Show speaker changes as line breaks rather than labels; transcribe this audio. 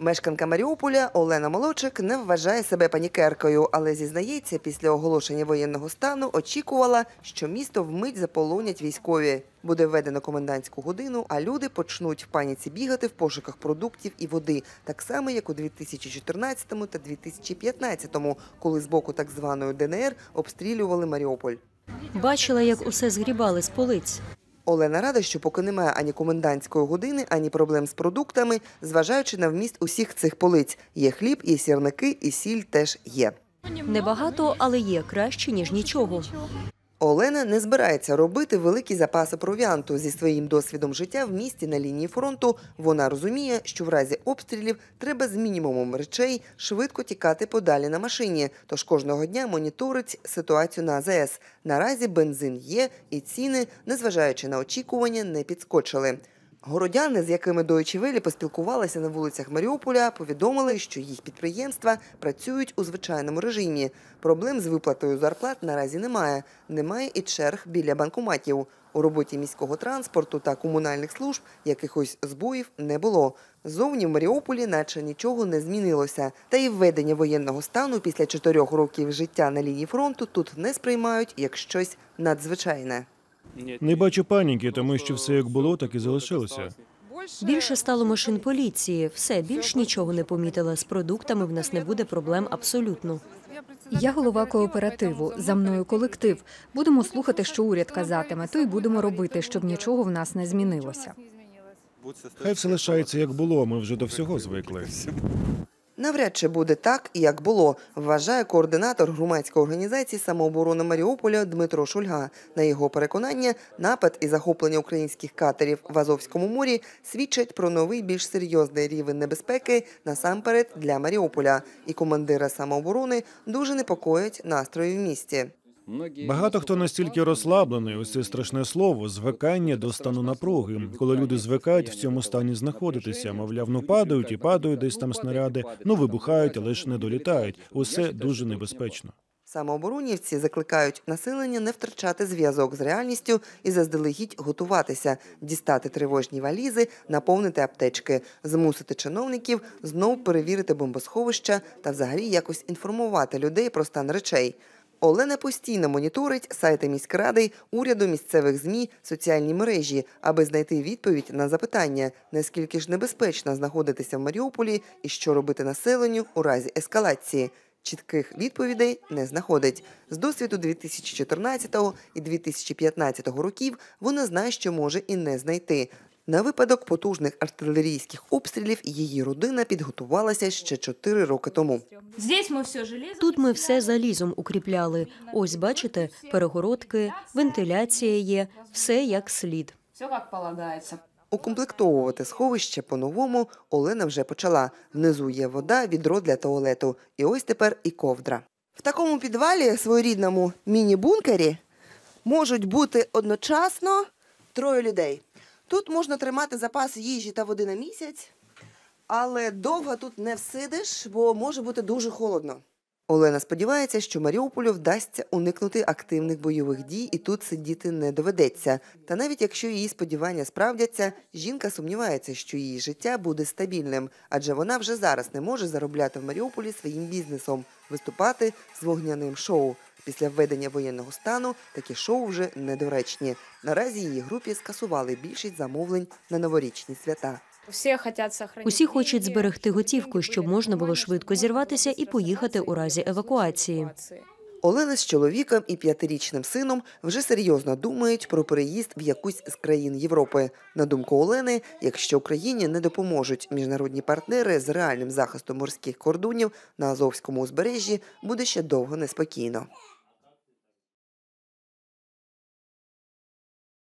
Мешканка Маріуполя Олена Молочик не вважає себе панікеркою, але зізнається, після оголошення воєнного стану очікувала, що місто вмить заполонять військові. Буде введено комендантську годину, а люди почнуть в паніці бігати в пошуках продуктів і води, так само як у 2014 та 2015, коли з боку так званої ДНР обстрілювали Маріуполь.
Бачила, як усе згрібали з полиць.
Олена рада, що поки немає ані комендантської години, ані проблем з продуктами, зважаючи на вміст усіх цих полиць. Є хліб, і сірники, і сіль теж є.
Небагато, але є краще, ніж нічого.
Олена не збирається робити великі запаси провіанту. Зі своїм досвідом життя в місті на лінії фронту вона розуміє, що в разі обстрілів треба з мінімумом речей швидко тікати подалі на машині. Тож кожного дня моніторить ситуацію на АЗС. Наразі бензин є, і ціни, незважаючи на очікування, не підскочили. Городяни, з якими Deutsche Welle поспілкувалися на вулицях Маріуполя, повідомили, що їх підприємства працюють у звичайному режимі. Проблем з виплатою зарплат наразі немає. Немає і черг біля банкоматів. У роботі міського транспорту та комунальних служб якихось збоїв не було. Зовні в Маріуполі наче нічого не змінилося. Та і введення воєнного стану після чотирьох років життя на лінії фронту тут не сприймають як щось надзвичайне.
Не бачу паніки, тому що все як було, так і залишилося.
Більше стало машин поліції. Все більш нічого не помітила. З продуктами в нас не буде проблем абсолютно.
Я голова кооперативу. За мною колектив. Будемо слухати, що уряд казатиме, то й будемо робити, щоб нічого в нас не змінилося.
Хай все лишається як було. Ми вже до всього звикли.
Навряд чи буде так, як було, вважає координатор громадської організації самооборони Маріуполя Дмитро Шульга. На його переконання, напад і захоплення українських катерів в Азовському морі свідчать про новий більш серйозний рівень небезпеки насамперед для Маріуполя. І командира самооборони дуже непокоїть настрої в місті.
Багато хто настільки розслаблений, ось це страшне слово, звикання до стану напруги. Коли люди звикають в цьому стані знаходитися, мовляв, ну падають і падають десь там снаряди, ну вибухають, але ж не долітають. Усе дуже небезпечно.
Самооборонівці закликають населення не втрачати зв'язок з реальністю і заздалегідь готуватися, дістати тривожні валізи, наповнити аптечки, змусити чиновників знов перевірити бомбосховища та взагалі якось інформувати людей про стан речей. Олена постійно моніторить сайти міськради, уряду, місцевих змі, соціальні мережі, аби знайти відповідь на запитання, наскільки ж небезпечно знаходитися в Маріуполі і що робити населенню у разі ескалації. Чітких відповідей не знаходить. З досвіду 2014 і 2015 років вона знає, що може і не знайти. На випадок потужних артилерійських обстрілів її родина підготувалася ще 4 роки тому.
Тут ми все залізом укріпляли. Ось бачите, перегородки, вентиляція є, все як слід.
Укомплектовувати сховище по-новому Олена вже почала. Внизу є вода, відро для туалету. І ось тепер і ковдра. В такому підвалі, своєрідному міні-бункері, можуть бути одночасно троє людей. Тут можна тримати запас їжі та води на місяць, але довго тут не всидиш, бо може бути дуже холодно. Олена сподівається, що Маріуполю вдасться уникнути активних бойових дій і тут сидіти не доведеться. Та навіть якщо її сподівання справдяться, жінка сумнівається, що її життя буде стабільним, адже вона вже зараз не може заробляти в Маріуполі своїм бізнесом, виступати з вогняним шоу. Після введення воєнного стану такі шоу вже недоречні. Наразі її групі скасували більшість замовлень на новорічні свята.
Усі хочуть зберегти готівку, щоб можна було швидко зірватися і поїхати у разі евакуації.
Олена з чоловіком і п'ятирічним сином вже серйозно думають про переїзд в якусь з країн Європи. На думку Олени, якщо Україні не допоможуть міжнародні партнери з реальним захистом морських кордонів на Азовському узбережжі, буде ще довго неспокійно.